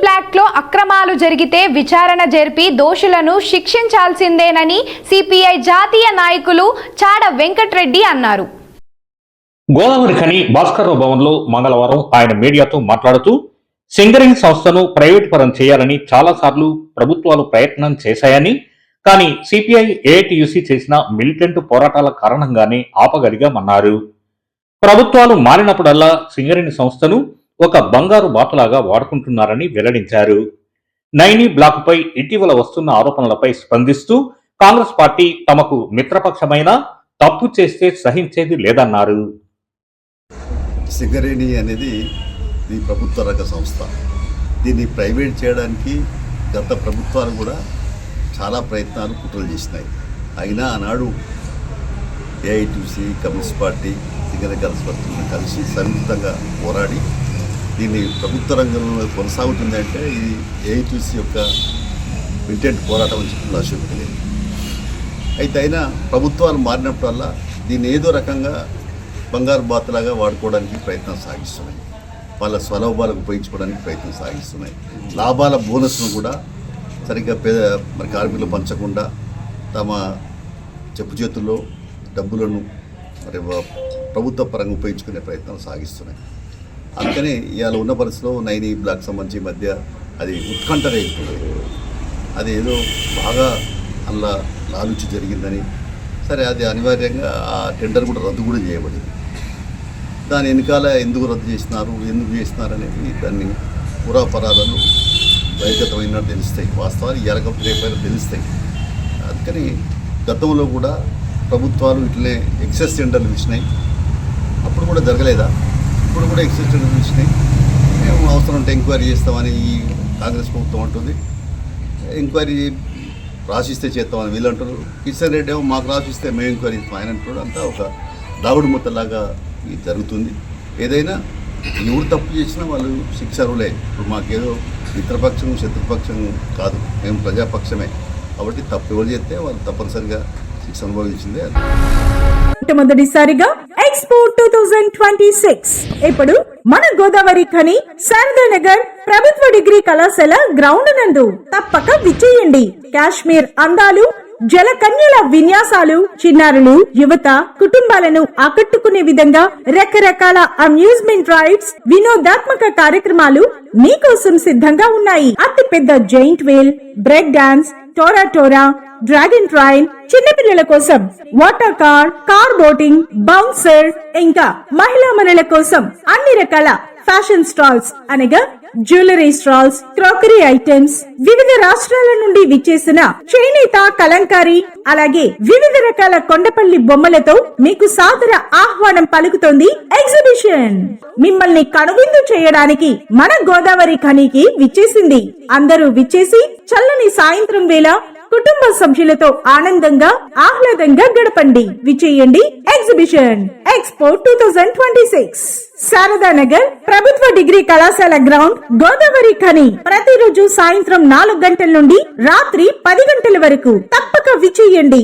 బ్లాక్లో అక్రమాలు జరిగితే విచారణ జరిపి దోషులను శిక్షించాల్సిందేనని సిపిఐ జాతీయ నాయకులు చాడ వెంకట్రెడ్డి అన్నారు. గోదావరి ఖని భాస్కర్రావు భవన్లో మంగళవారం ఆయన మీడియాతో మాట్లాడుతూ సింగరింగ్ సంస్థను ప్రైవేట్ పరం చేయాలని చాలాసార్లు ప్రభుత్వాలు ప్రయత్నం చేశాయని కానీ సిపిఐ ఏఐటియుసి చేసిన మిలిటెంట్ పోరాటాల కారణంగానే ఆపగలిగామన్నారు. ప్రభుత్వాలు మారినప్పుడల్లా సింగరేణి సంస్థను ఒక బంగారు బాటలాగా వాడుకుంటున్నారని వెల్లడించారు. నైని బ్లాక్పై ఇటీవల వస్తున్న ఆరోపణలపై స్పందిస్తూ కాంగ్రెస్ పార్టీ తమకు మిత్రపక్షమైన తప్పు చేస్తే సహించేది లేదన్నారు. సింగరేణి అనేది ఇది ప్రభుత్వ రంగ సంస్థ. దీన్ని ప్రైవేట్ చేయడానికి గత ప్రభుత్వాలు కూడా చాలా ప్రయత్నాలు కుట్రలు చేసినాయి. అయినా ఆనాడు ఏఐటీసీ కమ్యూనిస్ట్ పార్టీ సింగరేణి కలిసి కలిసి సంయుక్తంగా పోరాడి దీన్ని ప్రభుత్వ రంగంలో కొనసాగుతుంది అంటే ఇది ఏఐటీసీ యొక్క మిలిటెంట్ పోరాటం అని చెప్పి అశోక్ అయితే అయినా ప్రభుత్వాలు మారినప్పుడల్లా దీన్ని ఏదో రకంగా బంగారు బాతులాగా వాడుకోవడానికి ప్రయత్నం సాగిస్తున్నాయి. వాళ్ళ స్వలాభాలకు ఉపయోగించుకోవడానికి ప్రయత్నం సాగిస్తున్నాయి. లాభాల బోనస్ను కూడా సరిగ్గా పేద మరి కార్మికులు పంచకుండా తమ చెప్పు చేతుల్లో డబ్బులను మరి ప్రభుత్వ పరంగా ఉపయోగించుకునే ప్రయత్నం సాగిస్తున్నాయి. అందుకని ఇవాళ ఉన్న పరిస్థితిలో నైని బ్లాక్ సంబంధించి మధ్య అది ఉత్కంఠ రేగుతుంది అది ఏదో బాగా అందులో లాలుచి జరిగిందని సరే అది అనివార్యంగా ఆ టెండర్ కూడా రద్దు కూడా చేయబడింది. దాని వెనకాల ఎందుకు రద్దు చేసినారు ఎందుకు చేసినారు అనేది దాన్ని పురాపరాలను బహిర్గతమైనట్టు తెలుస్తాయి. వాస్తవాలు ఈ రకం రేపైనా తెలుస్తాయి. అందుకని గతంలో కూడా ప్రభుత్వాలు ఇట్లనే ఎక్సెస్ టెండర్లు ఇచ్చినాయి. అప్పుడు కూడా జరగలేదా? ఇప్పుడు కూడా ఎక్సెస్ టెండర్లు మేము అవసరం ఉంటే ఎంక్వైరీ చేస్తామని ఈ కాంగ్రెస్ ప్రభుత్వం అంటుంది. ఎంక్వైరీ రాసిస్తే చేస్తామని వీళ్ళు అంటారు కిషన్ రెడ్డి ఏమో మాకు రాసిస్తే మేము ఎంక్వైరీ చేస్తాం. ఆయన అంటాడు అంతా ఒక దాగుడు ముద్దలాగా ఇది జరుగుతుంది. ఏదైనా ఎవరు తప్పు చేసినా వాళ్ళు శిక్షరులే ఇప్పుడు మాకేదో మిత్రపక్షం శత్రుపక్షం కాదు. మేము ప్రజాపక్షమే. కాబట్టి తప్పు ఎవరు చేస్తే వాళ్ళు తప్పనిసరిగా శిక్ష అనుభవించిందే. అది మొట్టమొదటిసారిగా expo two thousand twenty six ఇప్పుడు మన గోదావరి ఖని శారదా నగర్ ప్రభుత్వ డిగ్రీ కళాశాల గ్రౌండ్ నందు తప్పక విచ్చేయండి. కాశ్మీర్ అందాలు జలకన్యల విన్యాసాలు చిన్నారులు యువత కుటుంబాలను ఆకట్టుకునే విధంగా రకరకాల అమ్యూజ్మెంట్ రైడ్స్ వినోదాత్మక కార్యక్రమాలు మీకోసం సిద్ధంగా ఉన్నాయి. అతి పెద్ద giant whale break dance tora tora dragon train చిన్నపిల్లల కోసం water car car boating bouncer ఇంకా మహిళా మనుల కోసం అన్ని రకాల ఫ్యాషన్ స్టాల్స్ అనగా జ్యువెలరీ స్టాల్స్ క్రోకరీ ఐటమ్స్ వివిధ రాష్ట్రాల నుండి విచ్చేసిన చేనేత కలంకారీ అలాగే వివిధ రకాల కొండపల్లి బొమ్మలతో మీకు సాదర ఆహ్వానం పలుకుతోంది ఎగ్జిబిషన్. మిమ్మల్ని కనువిందు చేయడానికి మన గోదావరి ఖనీకి విచ్చేసింది. అందరూ విచ్చేసి చల్లని సాయంత్రం వేళ కుటుంబ సభ్యులతో ఆనందంగా ఆహ్లాదంగా గడపండి. విచేయండి. Exhibition expo two thousand twenty six Sharada Nagar ప్రభుత్వ డిగ్రీ కళాశాల గ్రౌండ్ గోదావరి ఖని. ప్రతిరోజు సాయంత్రం నాలుగు గంటల నుండి రాత్రి పది గంటల వరకు తప్పక విచేయండి.